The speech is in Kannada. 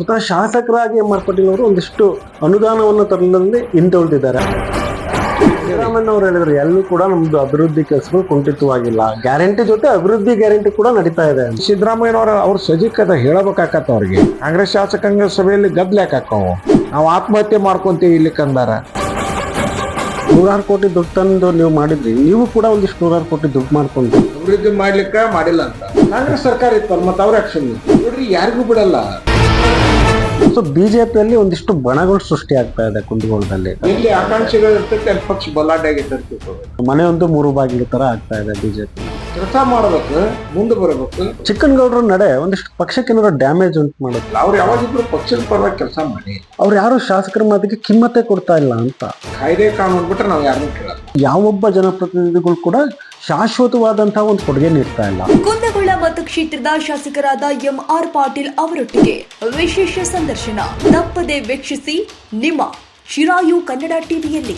ಸ್ವತಃ ಶಾಸಕರಾಗಿ ಎಂ ಆರ್ ಪಾಟೀಲ್ ಅವರು ಒಂದಿಷ್ಟು ಅನುದಾನವನ್ನು ತರಲಲ್ಲಿ ಹಿಂದುಳಿದಿದ್ದಾರೆ. ಸಿದ್ದರಾಮಯ್ಯ ಅವರು ಹೇಳಿದ್ರು ಎಲ್ಲೂ ಕೂಡ ನಮ್ದು ಅಭಿವೃದ್ಧಿ ಕೆಲಸಗಳು ಕುಂಠಿತವಾಗಿಲ್ಲ. ಗ್ಯಾರಂಟಿ ಜೊತೆ ಅಭಿವೃದ್ಧಿ ಗ್ಯಾರಂಟಿ ಕೂಡ ನಡೀತಾ ಇದೆ ಸಿದ್ದರಾಮಯ್ಯನವರು ಅವ್ರ ಸಜಿಕದ ಹೇಳಬೇಕಾಕತ್ತ ಅವ್ರಿಗೆ. ಕಾಂಗ್ರೆಸ್ ಶಾಸಕಾಂಗ ಸಭೆಯಲ್ಲಿ ಗದ್ಲ ಯಾಕಾಕವು ನಾವು ಆತ್ಮಹತ್ಯೆ ಮಾಡ್ಕೊಂತೀವಿ ಇಲ್ಲಿ ಕಂದಾರ. ನೂರಾರು ಕೋಟಿ ದುಡ್ಡು ತಂದು ನೀವು ಮಾಡಿದ್ರಿ. ನೀವು ಕೂಡ ಒಂದಿಷ್ಟು ನೂರಾರು ಕೋಟಿ ದುಡ್ಡು ಮಾಡ್ಕೊಂಡು ಅಭಿವೃದ್ಧಿ ಮಾಡ್ಲಿಕ್ಕೆ ಮಾಡಿಲ್ಲ ಅಂತ. ಕಾಂಗ್ರೆಸ್ ಸರ್ಕಾರ ಇತ್ತು ಮತ್ತೆ ಅವ್ರ ಆಕ್ಷನ್ ನೋಡ್ರಿ ಯಾರಿಗೂ ಬಿಡಲ್ಲ. ಸೊ ಬಿಜೆಪಿಯಲ್ಲಿ ಒಂದಿಷ್ಟು ಬಣಗಳು ಸೃಷ್ಟಿ ಆಗ್ತಾ ಇದೆ ಕುಂದಗೋಳದಲ್ಲಿ. ಇಲ್ಲಿ ಆಕಾಂಕ್ಷಿಗಳು ಇರ್ತೈತೆ ಅಲ್ಲಿ ಪಕ್ಷ ಮನೆ ಒಂದು ಮೂರು ಬಾಗಿಲು ತರ ಆಗ್ತಾ ಇದೆ ಬಿಜೆಪಿ. ಕೆಲಸ ಮಾಡಬೇಕು ಮುಂದೆ ಬರಬೇಕು. ಚಿಕ್ಕನಗೌಡರ ನಡೆ ಒಂದಿಷ್ಟು ಪಕ್ಷಕ್ಕೇನಾದ್ರು ಡ್ಯಾಮೇಜ್ ಉಂಟು ಮಾಡುತ್ತೆ. ಅವ್ರು ಯಾವಾಗಿದ್ರು ಪಕ್ಷದ ಪರವಾಗಿ ಕೆಲಸ ಮಾಡಿ. ಅವ್ರು ಯಾರು ಶಾಸಕರ ಮಾತಿಗೆ ಕಿಮ್ಮತ್ತೆ ಕೊಡ್ತಾ ಇಲ್ಲ ಅಂತ. ಕಾಯ್ದೆ ಕಾನೂನು ಬಿಟ್ರೆ ನಾವು ಯಾರನ್ನೂ ಕೇಳಲ್ಲ. ಯಾವೊಬ್ಬ ಜನಪ್ರತಿನಿಧಿಗಳು ಕೂಡ ಶಾಶ್ವತವಾದಂತಹ ಒಂದು ಕೊಡುಗೆ ನೀಡ್ತಾ ಇಲ್ಲ. ಕುಂದಗೋಳ ಕ್ಷೇತ್ರದ ಶಾಸಕರಾದ ಎಂ ಆರ್ ಪಾಟೀಲ್ ಅವರೊಟ್ಟಿಗೆ ವಿಶೇಷ ಸಂದರ್ಶನ. ತಪ್ಪದೆ ವೀಕ್ಷಿಸಿ ನಿಮ್ಮ ಶಿರಾಯು ಕನ್ನಡ ಟಿವಿಯಲ್ಲಿ.